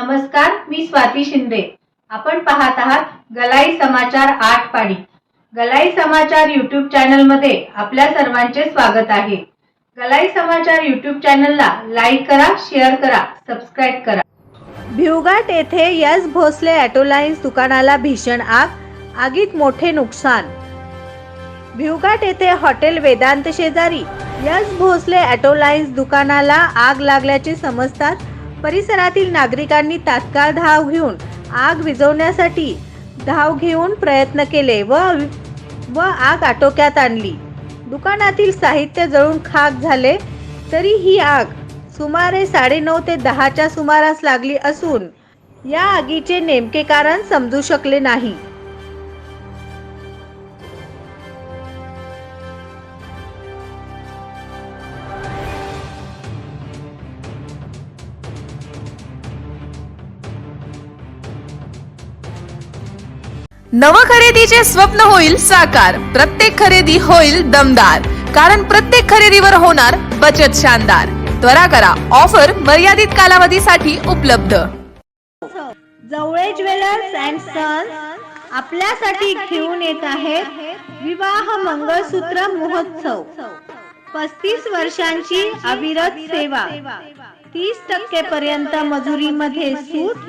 नमस्कार मी स्वाती शिंदे. आपण पाहत आहात गलाई समाचार आठ पाडी गलाई समाचार युट्यूब चॅनलमध्ये आपल्या सर्वांचे स्वागत आहे. गलाई समाचार युट्यूब चॅनलला लाईक करा शेअर करा सबस्क्राईब करा. भिवघाट येथे यस भोसले ॲटोलाईन्स दुकानाला भीषण आग आगीत मोठे नुकसान. भिवघाट येथे हॉटेल वेदांत शेजारी यस भोसले ॲटोलाईन्स दुकानाला आग लागल्याचे समजतात परिसरातील नागरिकांनी तात्काळ धाव घेऊन आग विझवण्यासाठी धाव घेऊन प्रयत्न केले व व आग आटोक्यात आणली. दुकानातील साहित्य जळून खाक झाले तरी ही आग सुमारे साडेनऊ ते दहाच्या सुमारास लागली असून या आगीचे नेमके कारण समजू शकले नाही. नव खरेदीचे स्वप्न होईल साकार प्रत्येक खरेदी होईल दमदार. कारण प्रत्येक खरेदीवर होणार बचत शानदार. त्वरा करा ऑफर मर्यादित कालावधीसाठी उपलब्ध. जवळे ज्वेलर्स अँड सन्स आपल्यासाठी घेऊन येत आहेत विवाह मंगळसूत्र महोत्सव. पस्तीस वर्षांची अविरत सेवा. तीस टक्के पर्यंत मजुरीमध्ये सूट